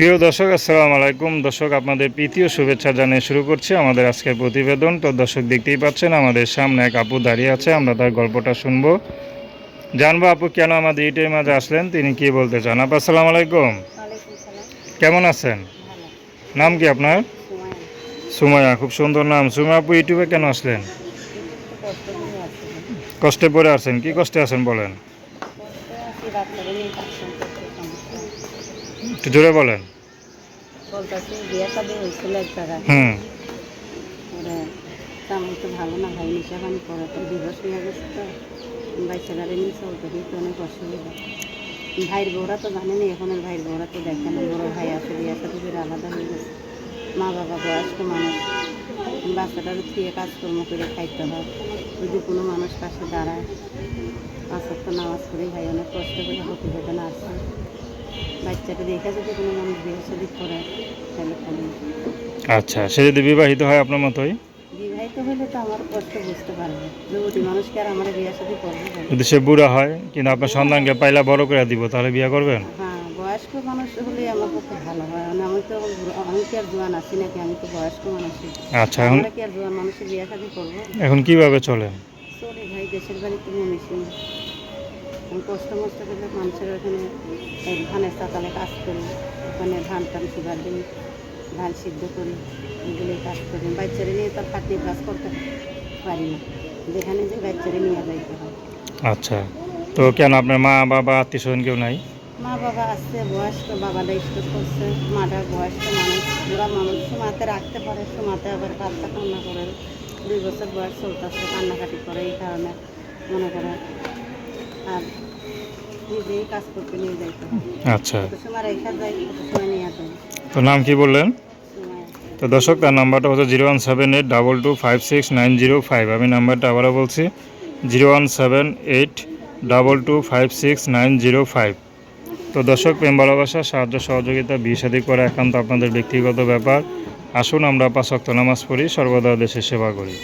প্রিয় দর্শক আসসালামু আলাইকুম। দর্শক আপনাদের প্রীতীয় শুভেচ্ছা জানিয়ে শুরু করছি আমাদের আজকের প্রতিবেদন। তো দর্শক দেখতেই পাচ্ছেন আমাদের সামনে এক আপু দাঁড়িয়ে আছে আমরা তার গল্পটা শুনব। জানব আপু কেন আমাদের ইটের মাঝে আসলেন? তিনি কি বলতে চান? আপু আসসালামু আলাইকুম। কেমন আছেন? নাম কি আপনার? সময় খুব সুন্দর নাম। সুমাইয়া আপু ইউটিউবে কেন আসলেন? কষ্টে পড়ে আছেন কি কষ্টে আছেন বলেন? একটু জোরে বলেন। বিয়ে হয়েছিল এক জায়গায়। হুম। ওরা তেমন তো ভালো না ভাই নিশা পানি করে তো দিবস গেছে তো। ভাই ছেলেরা নিয়ে চলতে দিতে অনেক অসুবিধা। ভাইয়ের বউরা তো জানেনি এখন ভাইয়ের বউরা তো দেখে না। বড় ভাই আছে বিয়ে শাদি করে আলাদা হয়ে গেছে। মা বাবা বয়স্ক মানুষ। বাচ্চাটার থিয়ে কাজকর্ম করে খাইতে হয়। যদি কোনো মানুষ পাশে দাঁড়ায় পাঁচক তো নামাজ পড়ে ভাই অনেক কষ্ট করে প্রতিবেদন আসছে। বাচ্চাটা দেখে যদি কোনো মানুষ বিয়ে শাদি করে তাহলে আচ্ছা সে যদি বিবাহিত হয় আপনার মতোই? বিবাহিত হলে তো আমার কষ্ট বুঝতে পারবে। যুবতী মানুষকে আর আমার বিয়ে শাদি করবে যদি সে বুড়া হয় কিন্তু আপনার সন্তানকে পাইলা বড় করে দিব তাহলে বিয়ে করবেন? হ্যাঁ বয়স্ক মানুষ হলে আমার পক্ষে ভালো হয়। মানে আমি তো আমি কি আর জোয়ান আছি নাকি? আমি তো বয়স্ক মানুষই আচ্ছা এখন কি আর জোয়ান মানুষের বিয়ে শাদি করব? এখন কীভাবে চলেন? চলে ভাই দেশের মনীষী আমি কষ্ট মষ্ট করে মানুষের ওখানে ধানের চাতালে কাজ করি ওখানে ধান টান সুগার দিই ধান সিদ্ধ করি এগুলি কাজ করি। বাচ্চারা নিয়ে তার খাটনি কাজ করতে পারি না। যেখানে যে বাচ্চারা নিয়ে যাইতে হয়। আচ্ছা তো কেন আপনার মা বাবা আত্মীয় স্বজন কেউ নাই? মা বাবা আসছে বয়স্ক বাবাটা স্টোর করছে মাটা বয়স্ক মানুষ ওরা মানুষ সমাতে রাখতে পারে সমাতে আবার বাচ্চা কান্না করে দুই বছর বয়স চলতেছে কান্নাকাটি করে এই কারণে মনে করে আর নিজেই কাজ করতে নিয়ে যাইতে আচ্ছা। কত সময় রেখা যায় কত সময় নিয়ে যায় তো নাম কি বললেন? তো দর্শক তার নাম্বারটা হচ্ছে zero one seven eight double two five six nine zero five. আমি নাম্বারটা আবারও বলছি zero one seven eight double two five six nine zero five. তো দর্শক প্রেম ভালোবাসা সাহায্য সহযোগিতা বিয়ে করা একান্ত আপনাদের ব্যক্তিগত ব্যাপার। আসুন আমরা পাঁচ নামাজ পড়ি সর্বদা দেশের সেবা করি।